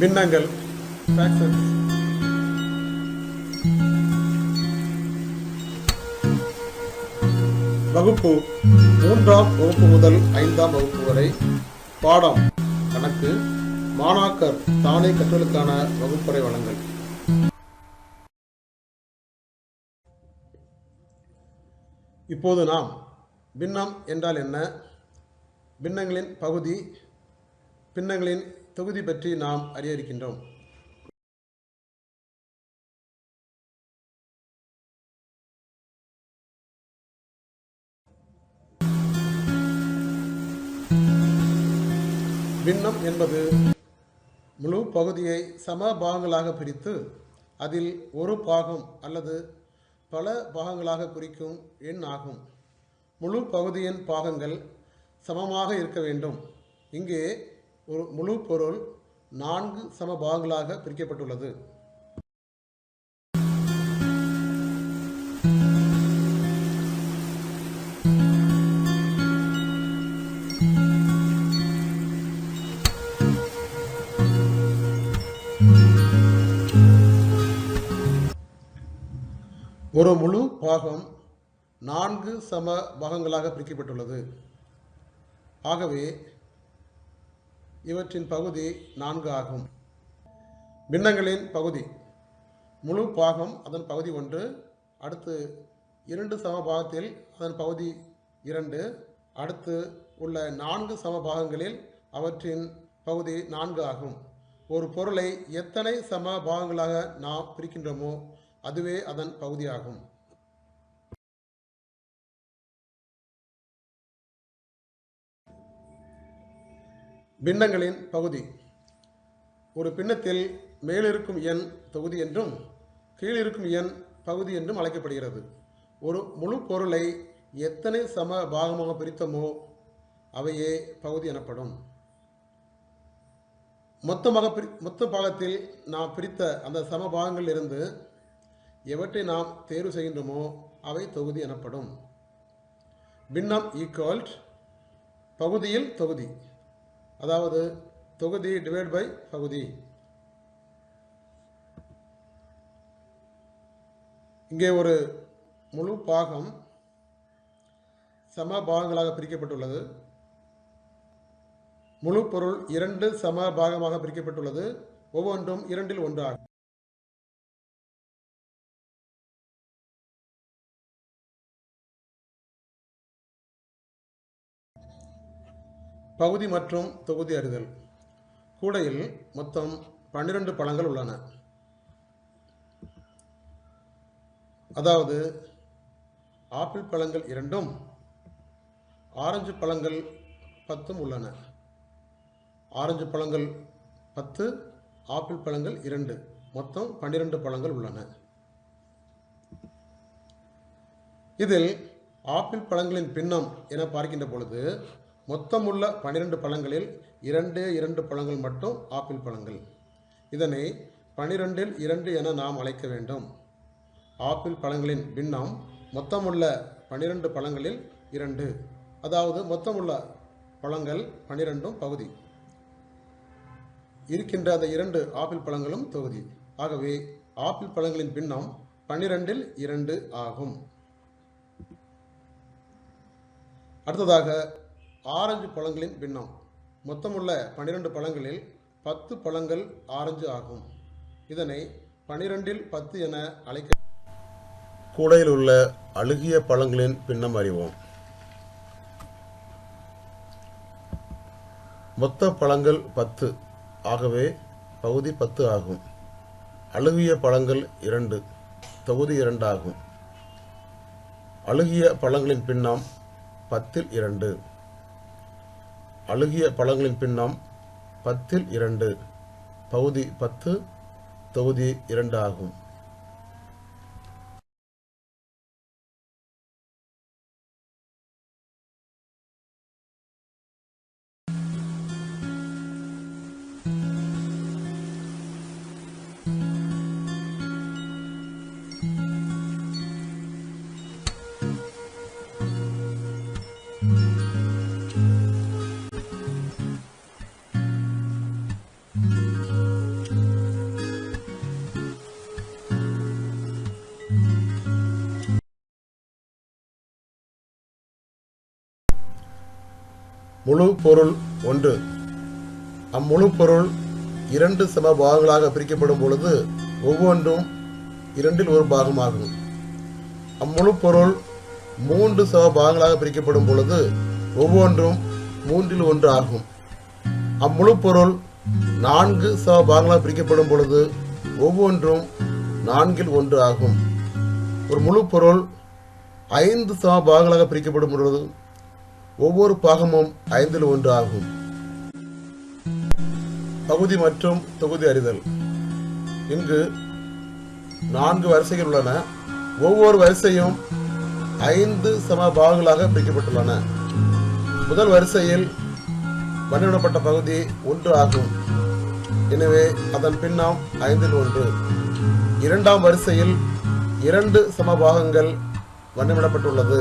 பின்னங்கள். Fractions. வகுப்பு மூன்றாம் வகுப்பு முதல் ஐந்தாம் வகுப்பு வரை பாடம் கணக்கு மாணாக்கர் தானே கற்றலுக்கான வகுப்பறை வழங்கல். இப்போது நாம் பின்னம் என்றால் என்ன? பின்னங்களின் பகுதி பின்னங்களின் தொகுதி பற்றி நாம் அறிய இருக்கின்றோம் பின்னம் என்பது முழு பகுதியை சம பாகங்களாக பிரித்து அதில் ஒரு பாகம் அல்லது பல பாகங்களாக குறிக்கும் எண் ஆகும். முழு பகுதியின் பாகங்கள் சமமாக இருக்க வேண்டும். இங்கே ஒரு முழு பொருள் நான்கு சம பாகங்களாக பிரிக்கப்பட்டுள்ளது. ஒரு முழு பாகம் நான்கு சம பாகங்களாக பிரிக்கப்பட்டுள்ளது. ஆகவே இவற்றின் பகுதி நான்கு ஆகும். பின்னங்களின் பகுதி. முழு பாகம் அதன் பகுதி ஒன்று அடுத்து இரண்டு சம பாகத்தில் அதன் பகுதி இரண்டு அடுத்து உள்ள நான்கு சம பாகங்களில் அவற்றின் பகுதி நான்கு ஆகும். ஒரு பொருளை எத்தனை சம பாகங்களாக நாம் பிரிக்கின்றோமோ அதுவே அதன் பகுதியாகும். பின்னங்களின் பகுதி. ஒரு பின்னத்தில் மேலிருக்கும் எண் தொகுதி என்றும் கீழிருக்கும் எண் பகுதி என்றும் அழைக்கப்படுகிறது. ஒரு முழு பொருளை எத்தனை சம பாகமாக பிரித்தோமோ அவையே பகுதி எனப்படும். மொத்தமாக பிரி மொத்த பாகத்தில் நாம் பிரித்த அந்த சம பாகங்களிலிருந்து எவற்றை நாம் தேர்வு செய்கின்றோமோ அவை தொகுதி எனப்படும். பின்னம் ஈக்குவல்ட் பகுதியில் தொகுதி. அதாவது தொகுதி டிவைட் பை பகுதி. இங்கே ஒரு முழு பாகம் சம பாகங்களாக பிரிக்கப்பட்டுள்ளது. முழு பொருள் இரண்டு சம பாகமாக பிரிக்கப்பட்டுள்ளது. ஒவ்வொன்றும் இரண்டில் ஒன்றாகும். பகுதி மற்றும் தொகுதி அறிதல். கூடையில் மொத்தம் பன்னிரண்டு பழங்கள் உள்ளன. அதாவது ஆப்பிள் பழங்கள் இரண்டும் ஆரஞ்சு பழங்கள் பத்தும் உள்ளன. ஆரஞ்சு பழங்கள் பத்து ஆப்பிள் பழங்கள் இரண்டு. மொத்தம் பன்னிரண்டு பழங்கள் உள்ளன. இதில் ஆப்பிள் பழங்களின் பின்னம் என பார்க்கின்ற பொழுது மொத்தமுள்ள பன்னிரண்டு பழங்களில் இரண்டே இரண்டு பழங்கள் மட்டும் ஆப்பிள் பழங்கள். இதனை பனிரெண்டில் இரண்டு என நாம் அழைக்க வேண்டும். ஆப்பிள் பழங்களின் பின்னம் மொத்தமுள்ள பன்னிரண்டு பழங்களில் இரண்டு. அதாவது மொத்தமுள்ள பழங்கள் பன்னிரெண்டும் பகுதி. இருக்கின்ற அந்த இரண்டு ஆப்பிள் பழங்களும் தொகுதி. ஆகவே ஆப்பிள் பழங்களின் பின்னம் பன்னிரெண்டில் இரண்டு ஆகும். அடுத்ததாக ஆரஞ்சு பழங்களின் பின்னம். மொத்தமுள்ள பன்னிரண்டு பழங்களில் பத்து பழங்கள் ஆரஞ்சு ஆகும். இதனை பனிரெண்டில் பத்து என அழைக்க கூடையில் உள்ள அழுகிய பழங்களின் பின்னம் அறிவோம். மொத்த பழங்கள் பத்து ஆகவே பகுதி பத்து ஆகும். அழுகிய பழங்கள் இரண்டு தொகுதி இரண்டு ஆகும் அழுகிய பழங்களின் பின்னம் பத்தில் இரண்டு அழுகிய பழங்களின் பின்னம் பத்தில் இரண்டு பகுதி பத்து தொகுதி இரண்டு ஆகும். முழு பொருள் ஒன்று. அம்முழு பொருள் இரண்டு சம பாகங்களாக பிரிக்கப்படும் பொழுது ஒவ்வொன்றும் இரண்டில் ஒரு பாகமாகும். அம்முழு பொருள் மூன்று சம பாகங்களாக பிரிக்கப்படும் பொழுது ஒவ்வொன்றும் மூன்றில் ஒன்று ஆகும். அம்முழு பொருள் நான்கு சம பாகங்களாக பிரிக்கப்படும் பொழுது ஒவ்வொன்றும் நான்கில் ஒன்று ஆகும். ஒரு முழு பொருள் ஐந்து சம பாகங்களாக பிரிக்கப்படும் பொழுது ஒவ்வொரு பாகமும் ஐந்தில் ஒன்று ஆகும். பகுதி மற்றும் தொகுதி அறிதல். இங்கு நான்கு வரிசைகள் உள்ளன. ஒவ்வொரு வரிசையும் ஐந்து சம பாகங்களாக பிரிக்கப்பட்டுள்ளன. முதல் வரிசையில் வண்ணமிடப்பட்ட பகுதி ஒன்று ஆகும். எனவே அதன் பின்னம் ஐந்தில் ஒன்று. இரண்டாம் வரிசையில் இரண்டு சம பாகங்கள் வண்ணமிடப்பட்டுள்ளது.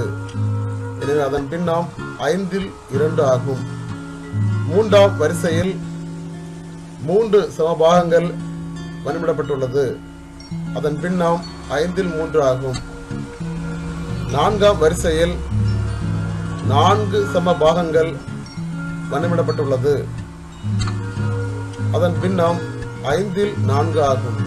எனவே அதன் பின்னம் ஐந்தில் இரண்டு ஆகும். மூன்றாம் வரிசையில் மூன்று சமபாகங்கள் வண்ணமிடப்பட்டுள்ளது அதன் பின்னம் ஐந்தில் மூன்று ஆகும். நான்காம் வரிசையில் நான்கு சம பாகங்கள் வண்ணமிடப்பட்டுள்ளது அதன் பின்னம் ஐந்தில் நான்கு ஆகும்.